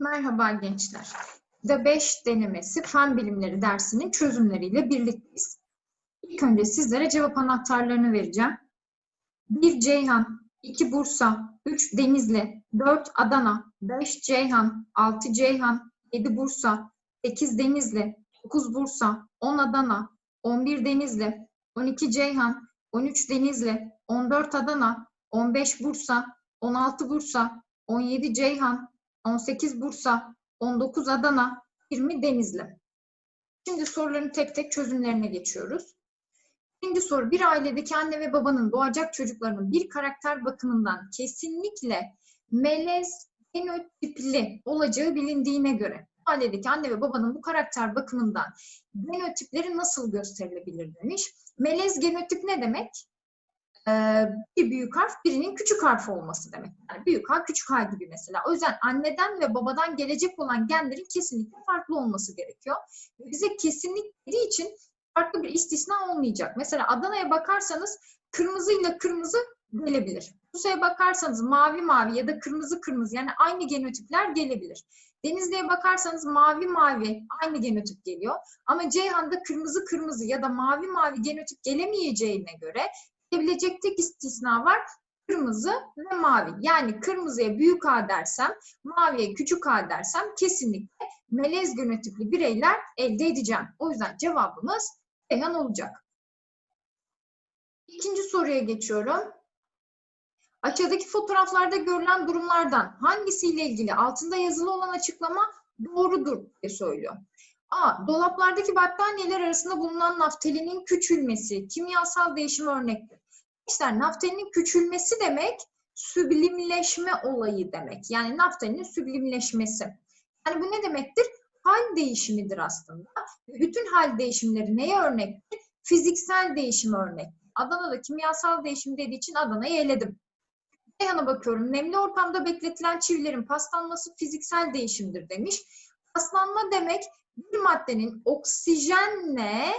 Merhaba gençler. Da 5 denemesi fen bilimleri dersinin çözümleriyle birlikteyiz. İlk önce sizlere cevap anahtarlarını vereceğim. 1 Ceyhan, 2 Bursa, 3 Denizli, 4 Adana, 5 Ceyhan, 6 Ceyhan, 7 Bursa, 8 Denizli, 9 Bursa, 10 Adana, 11 Denizli, 12 Ceyhan, 13 Denizli, 14 Adana, 15 Bursa, 16 Bursa, 17 Ceyhan, 18 Bursa, 19 Adana, 20 Denizli. Şimdi soruların tek tek çözümlerine geçiyoruz. Birinci soru, bir ailedeki anne ve babanın doğacak çocuklarının bir karakter bakımından kesinlikle melez genotipli olacağı bilindiğine göre ailedeki anne ve babanın bu karakter bakımından genotipleri nasıl gösterilebilir demiş. Melez genotip ne demek? Bir büyük harf birinin küçük harf olması demek. Yani büyük harf küçük harf gibi mesela. O yüzden anneden ve babadan gelecek olan genlerin kesinlikle farklı olması gerekiyor. Bize kesinlik dediği için farklı bir istisna olmayacak. Mesela Adana'ya bakarsanız kırmızıyla kırmızı gelebilir. Bursa'ya bakarsanız mavi mavi ya da kırmızı kırmızı yani aynı genotipler gelebilir. Denizli'ye bakarsanız mavi mavi aynı genotip geliyor. Ama Ceyhan'da kırmızı kırmızı ya da mavi mavi genotip gelemeyeceğine göre gelebilecek tek istisna var. Kırmızı ve mavi. Yani kırmızıya büyük A dersem, maviye küçük A dersem kesinlikle melez genotipli bireyler elde edeceğim. O yüzden cevabımız Ceyhan olacak. İkinci soruya geçiyorum. Aşağıdaki fotoğraflarda görülen durumlardan hangisiyle ilgili altında yazılı olan açıklama doğrudur diye söylüyor. A. Dolaplardaki battaniyeler arasında bulunan naftalinin küçülmesi, kimyasal değişim örnektir. İşte naftalinin küçülmesi demek süblimleşme olayı demek. Yani naftalinin süblimleşmesi. Yani bu ne demektir? Hal değişimidir aslında. Bütün hal değişimleri neye örnektir? Fiziksel değişim örnek. Adana'da kimyasal değişim dediği için Adana'yı eledim. Ceyhan'a bakıyorum. Nemli ortamda bekletilen çivilerin paslanması fiziksel değişimdir demiş. Paslanma demek bir maddenin oksijenle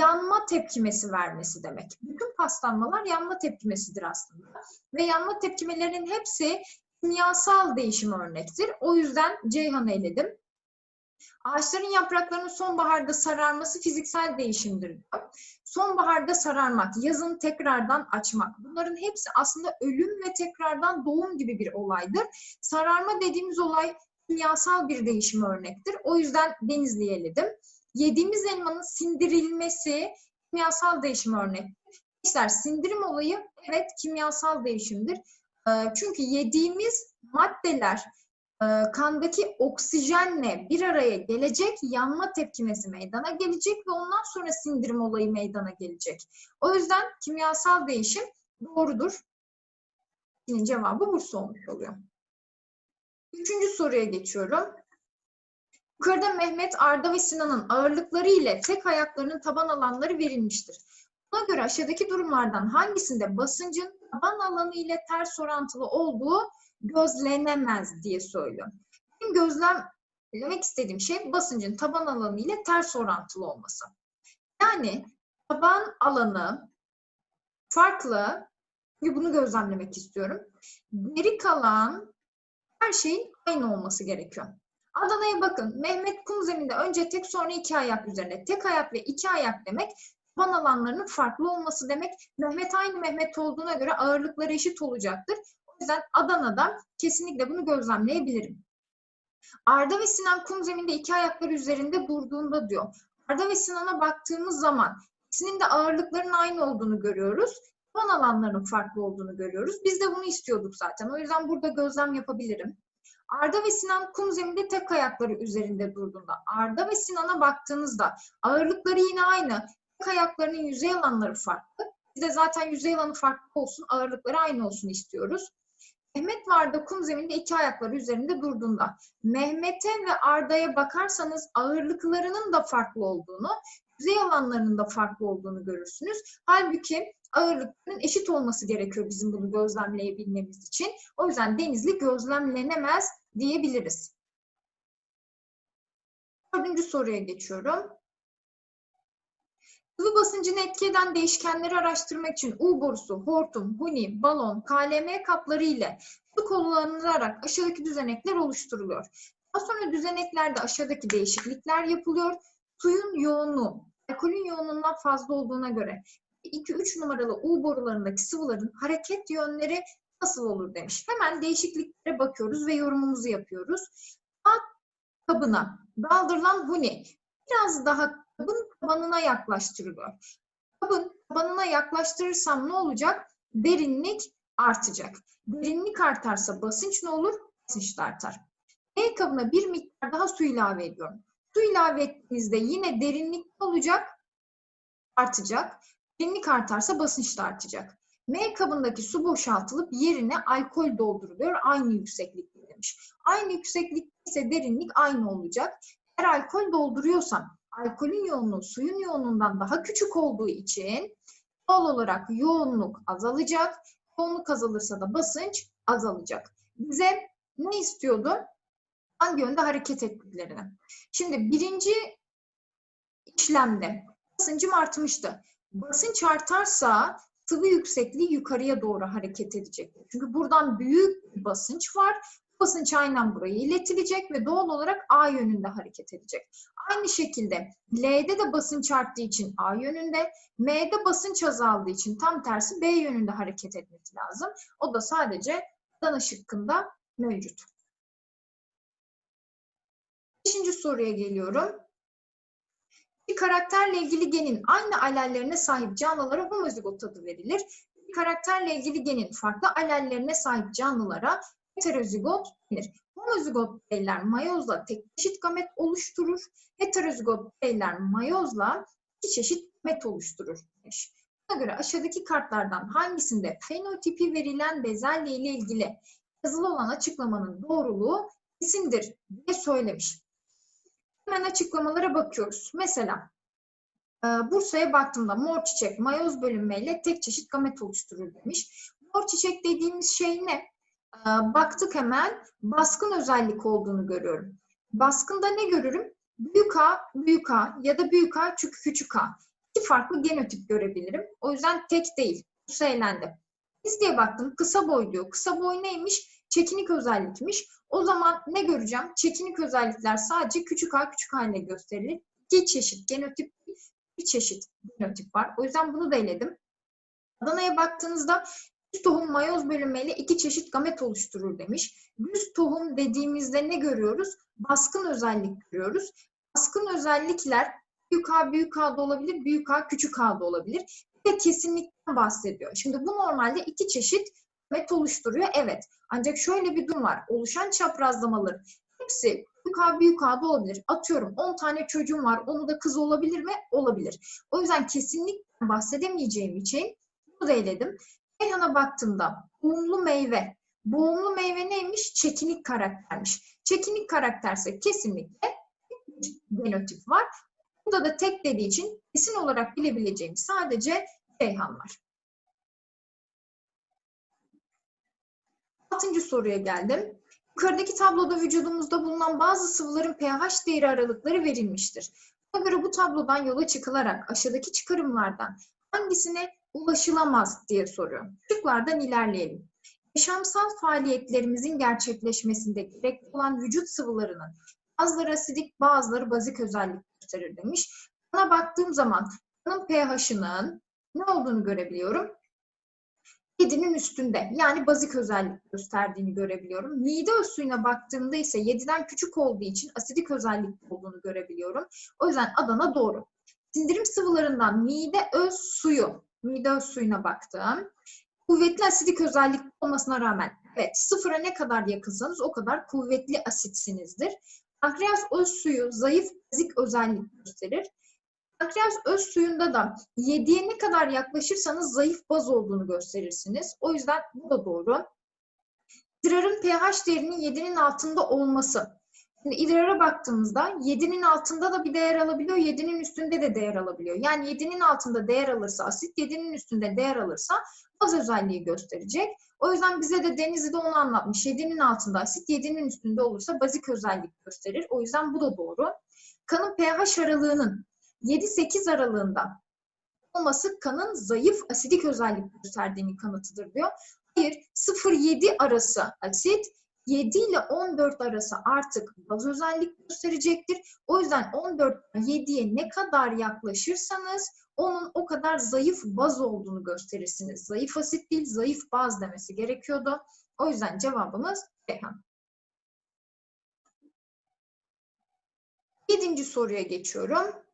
yanma tepkimesi vermesi demek. Bütün paslanmalar yanma tepkimesidir aslında. Ve yanma tepkimelerinin hepsi kimyasal değişim örnektir. O yüzden Ceyhan'ı eledim. Ağaçların yapraklarının sonbaharda sararması fiziksel değişimdir. Sonbaharda sararmak, yazın tekrardan açmak. Bunların hepsi aslında ölüm ve tekrardan doğum gibi bir olaydır. Sararma dediğimiz olay kimyasal bir değişim örnektir. O yüzden Denizli'yi eledim. Yediğimiz elmanın sindirilmesi kimyasal değişim örnektir. İşte sindirim olayı evet kimyasal değişimdir. Çünkü yediğimiz maddeler kandaki oksijenle bir araya gelecek, yanma tepkimesi meydana gelecek ve ondan sonra sindirim olayı meydana gelecek. O yüzden kimyasal değişim doğrudur. Senin cevabı Bursa olmuş oluyor. Üçüncü soruya geçiyorum. Yukarıda Mehmet, Arda ve Sinan'ın ağırlıkları ile tek ayaklarının taban alanları verilmiştir. Buna göre aşağıdaki durumlardan hangisinde basıncın taban alanı ile ters orantılı olduğu gözlenemez diye söylüyor. Benim gözlemlemek istediğim şey basıncın taban alanı ile ters orantılı olması. Yani taban alanı farklı, bunu gözlemlemek istiyorum. Geri kalan her şeyin aynı olması gerekiyor. Adana'ya bakın. Mehmet kum zeminde önce tek sonra iki ayak üzerine. Tek ayak ve iki ayak demek taban alanlarının farklı olması demek. Mehmet aynı Mehmet olduğuna göre ağırlıkları eşit olacaktır. O yüzden Adana'da kesinlikle bunu gözlemleyebilirim. Arda ve Sinan kum zeminde iki ayakları üzerinde durduğunda diyor. Arda ve Sinan'a baktığımız zaman ikisinin de ağırlıkların aynı olduğunu görüyoruz. Taban alanlarının farklı olduğunu görüyoruz. Biz de bunu istiyorduk zaten. O yüzden burada gözlem yapabilirim. Arda ve Sinan kum zeminde tek ayakları üzerinde durduğunda, Arda ve Sinan'a baktığınızda ağırlıkları yine aynı, tek ayaklarının yüzey alanları farklı. Biz de zaten yüzey alanı farklı olsun, ağırlıkları aynı olsun istiyoruz. Mehmet ve Arda kum zeminde iki ayakları üzerinde durduğunda, Mehmet'e ve Arda'ya bakarsanız ağırlıklarının da farklı olduğunu, yüzey alanlarının da farklı olduğunu görürsünüz. Halbuki ağırlıkların eşit olması gerekiyor bizim bunu gözlemleyebilmemiz için. O yüzden denizli gözlemlenemez diyebiliriz. Dördüncü soruya geçiyorum. Sıvı basıncını etki değişkenleri araştırmak için U borusu, hortum, huni, balon, KLM kapları ile su kullanılarak aşağıdaki düzenekler oluşturuluyor. Daha sonra düzeneklerde aşağıdaki değişiklikler yapılıyor. Suyun yoğunluğu, alkolün yoğunluğundan fazla olduğuna göre 2-3 numaralı U borularındaki sıvıların hareket yönleri nasıl olur demiş. Hemen değişikliklere bakıyoruz ve yorumumuzu yapıyoruz. A kabına daldırılan huni biraz daha kabın tabanına yaklaştırılıyor. Kabın tabanına yaklaştırırsam ne olacak? Derinlik artacak. Derinlik artarsa basınç ne olur? Basınç da artar. B kabına bir miktar daha su ilave ediyorum. Su ilave ettiğinizde yine derinlik olacak? Artacak. Derinlik artarsa basınç da artacak. M kabındaki su boşaltılıp yerine alkol dolduruluyor. Aynı yükseklikte demiş. Aynı yükseklikte ise derinlik aynı olacak. Eğer alkol dolduruyorsam alkolün yoğunluğu suyun yoğunluğundan daha küçük olduğu için doğal olarak yoğunluk azalacak. Yoğunluk azalırsa da basınç azalacak. Bize ne istiyordu? Hangi yönde hareket ettiklerini. Şimdi birinci işlemde basıncım artmıştı. Basınç artarsa sıvı yüksekliği yukarıya doğru hareket edecek. Çünkü buradan büyük bir basınç var. Basınç aynen buraya iletilecek ve doğal olarak A yönünde hareket edecek. Aynı şekilde L'de de basınç arttığı için A yönünde, M'de basınç azaldığı için tam tersi B yönünde hareket etmesi lazım. O da sadece Adana şıkkında mevcut. Beşinci soruya geliyorum. Bir karakterle ilgili genin aynı alellerine sahip canlılara homozigot adı verilir. Bir karakterle ilgili genin farklı alellerine sahip canlılara heterozigot denir. Homozigot bireyler mayozla tek çeşit gamet oluşturur. Heterozigot bireyler mayozla iki çeşit gamet oluşturur demiş. Buna göre aşağıdaki kartlardan hangisinde fenotipi verilen bezelye ile ilgili yazılı olan açıklamanın doğruluğu kesindir diye söylemiş. Hemen açıklamalara bakıyoruz. Mesela e, Bursa'ya baktığımda mor çiçek mayoz bölünmeyle tek çeşit gamet oluşturur demiş. Mor çiçek dediğimiz şey ne? E, baktık hemen baskın özellik olduğunu görüyorum. Baskında ne görürüm? Büyük A, büyük A ya da büyük A, küçük küçük A. İki farklı genotip görebilirim. O yüzden tek değil. Bursa elendi. Biz diye baktım kısa boy diyor. Kısa boy neymiş? Çekinik özellikmiş. O zaman ne göreceğim? Çekinik özellikler sadece küçük a küçük haline gösterilir. İki çeşit genotip, bir çeşit genotip var. O yüzden bunu da eledim. Adana'ya baktığınızda düz tohum mayoz bölünmeyle iki çeşit gamet oluşturur demiş. Düz tohum dediğimizde ne görüyoruz? Baskın özellik görüyoruz. Baskın özellikler büyük A büyük A'da olabilir, büyük A küçük A'da olabilir. Bir de kesinlikten bahsediyor. Şimdi bu normalde iki çeşit gamet oluşturuyor. Evet. Ancak şöyle bir durum var. Oluşan çaprazlamaların hepsi büyük A büyük A'da olabilir. Atıyorum 10 tane çocuğum var. Onu da kız olabilir mi? Olabilir. O yüzden kesinlikle bahsedemeyeceğim için bunu da eledim. Reyhan'a baktığımda boğumlu meyve. Boğumlu meyve neymiş? Çekinik karaktermiş. Çekinik karakterse kesinlikle genotip var. Burada da tek dediği için kesin olarak bilebileceğim sadece Reyhan var. Altıncı soruya geldim. Yukarıdaki tabloda vücudumuzda bulunan bazı sıvıların pH değeri aralıkları verilmiştir. Buna göre bu tablodan yola çıkılarak aşağıdaki çıkarımlardan hangisine ulaşılamaz diye soruyor. Şıklardan ilerleyelim. Yaşamsal faaliyetlerimizin gerçekleşmesinde gerekli olan vücut sıvılarının bazıları asidik bazıları bazik özellik gösterir demiş. Buna baktığım zaman kanın pH'ının ne olduğunu görebiliyorum? 7'nin üstünde yani bazik özellik gösterdiğini görebiliyorum. Mide öz suyuna baktığımda ise 7'den küçük olduğu için asidik özellik olduğunu görebiliyorum. O yüzden Adana doğru. Sindirim sıvılarından mide öz suyu, mide öz suyuna baktım. Kuvvetli asidik özellik olmasına rağmen evet sıfıra ne kadar yakınsanız o kadar kuvvetli asitsinizdir. Pankreas öz suyu zayıf bazik özellik gösterir. Pankreas öz suyunda da 7'ye ne kadar yaklaşırsanız zayıf baz olduğunu gösterirsiniz. O yüzden bu da doğru. İdrarın pH değerinin 7'nin altında olması. Şimdi idrara baktığımızda 7'nin altında da bir değer alabiliyor, 7'nin üstünde de değer alabiliyor. Yani 7'nin altında değer alırsa asit, 7'nin üstünde değer alırsa baz özelliği gösterecek. O yüzden bize de Denizli'de onu anlatmış. 7'nin altında asit, 7'nin üstünde olursa bazik özellik gösterir. O yüzden bu da doğru. Kanın pH aralığının 7-8 aralığında olması kanın zayıf asidik özellik gösterdiğini kanıtıdır diyor. Hayır, 0-7 arası asit, 7 ile 14 arası artık baz özellik gösterecektir. O yüzden 14 7'ye ne kadar yaklaşırsanız onun o kadar zayıf baz olduğunu gösterirsiniz. Zayıf asit değil, zayıf baz demesi gerekiyordu. O yüzden cevabımız Ceyhan. Yedinci soruya geçiyorum.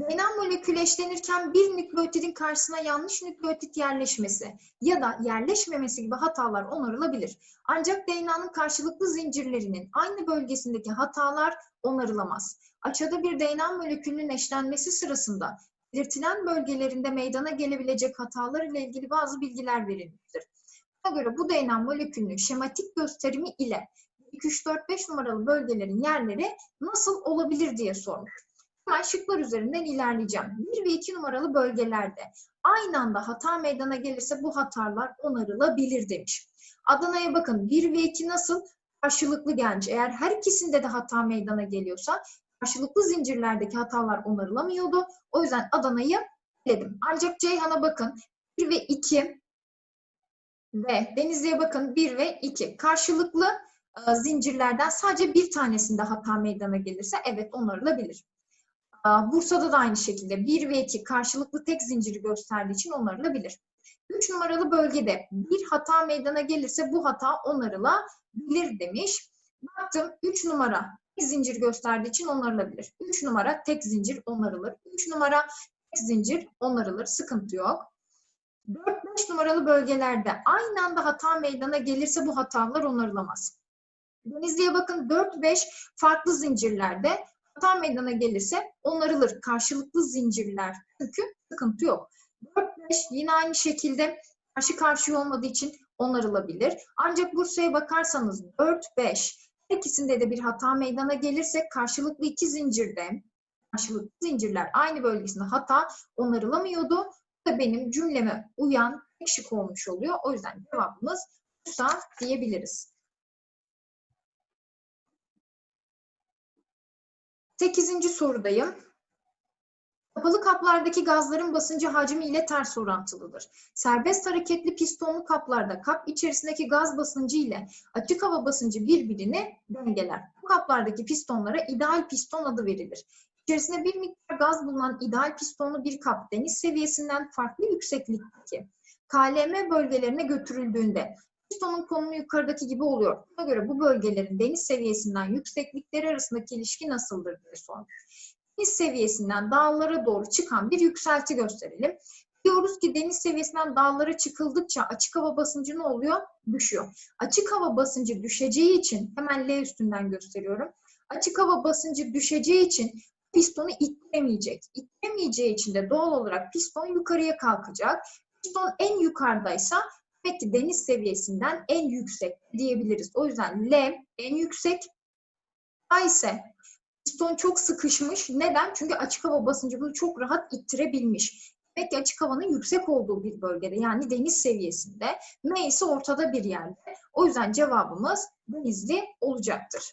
DNA molekülü eşlenirken bir nükleotidin karşısına yanlış nükleotit yerleşmesi ya da yerleşmemesi gibi hatalar onarılabilir. Ancak DNA'nın karşılıklı zincirlerinin aynı bölgesindeki hatalar onarılamaz. Aşağıda bir DNA molekülünün eşlenmesi sırasında belirtilen bölgelerinde meydana gelebilecek hatalar ile ilgili bazı bilgiler verilmiştir. Buna göre bu DNA molekülünün şematik gösterimi ile 2, 3, 4, 5 numaralı bölgelerin yerleri nasıl olabilir diye sormuş. Hemen şıklar üzerinden ilerleyeceğim. 1 ve 2 numaralı bölgelerde aynı anda hata meydana gelirse bu hatalar onarılabilir demiş. Adana'ya bakın 1 ve 2 nasıl? Karşılıklı gelmiş. Eğer her ikisinde de hata meydana geliyorsa karşılıklı zincirlerdeki hatalar onarılamıyordu. O yüzden Adana'yı dedim. Ancak Ceyhan'a bakın 1 ve 2 ve Denizli'ye bakın 1 ve 2. Karşılıklı e, zincirlerden sadece bir tanesinde hata meydana gelirse evet onarılabilir. Bursa'da da aynı şekilde 1 ve 2 karşılıklı tek zinciri gösterdiği için onarılabilir. 3 numaralı bölgede bir hata meydana gelirse bu hata onarılabilir demiş. Baktım 3 numara tek zincir gösterdiği için onarılabilir. 3 numara tek zincir onarılır. 3 numara tek zincir onarılır. Sıkıntı yok. 4-5 numaralı bölgelerde aynı anda hata meydana gelirse bu hatalar onarılamaz. Denizli'ye bakın 4-5 farklı zincirlerde hata meydana gelirse onarılır. Karşılıklı zincirler çünkü sıkıntı yok. 4-5 yine aynı şekilde karşı karşıya olmadığı için onarılabilir. Ancak Bursa'ya bakarsanız 4-5 her ikisinde de bir hata meydana gelirse karşılıklı iki zincirde karşılıklı zincirler aynı bölgesinde hata onarılamıyordu. Bu da benim cümleme uyan tek şık olmuş oluyor. O yüzden cevabımız Bursa diyebiliriz. Sekizinci sorudayım. Kapalı kaplardaki gazların basıncı hacmi ile ters orantılıdır. Serbest hareketli pistonlu kaplarda kap içerisindeki gaz basıncı ile açık hava basıncı birbirini dengeler. Bu kaplardaki pistonlara ideal piston adı verilir. İçerisinde bir miktar gaz bulunan ideal pistonlu bir kap deniz seviyesinden farklı yükseklikteki KLM bölgelerine götürüldüğünde pistonun konumu yukarıdaki gibi oluyor. Buna göre bu bölgelerin deniz seviyesinden yükseklikleri arasındaki ilişki nasıldır diye sormuş. Deniz seviyesinden dağlara doğru çıkan bir yükselti gösterelim. Diyoruz ki deniz seviyesinden dağlara çıkıldıkça açık hava basıncı ne oluyor? Düşüyor. Açık hava basıncı düşeceği için hemen L üstünden gösteriyorum. Açık hava basıncı düşeceği için pistonu ittiremeyecek. İttiremeyeceği için de doğal olarak piston yukarıya kalkacak. Piston en yukarıdaysa demek ki deniz seviyesinden en yüksek diyebiliriz. O yüzden L en yüksek. A ise piston çok sıkışmış. Neden? Çünkü açık hava basıncı bunu çok rahat ittirebilmiş. Demek açık havanın yüksek olduğu bir bölgede yani deniz seviyesinde. M ise ortada bir yerde. O yüzden cevabımız denizli olacaktır.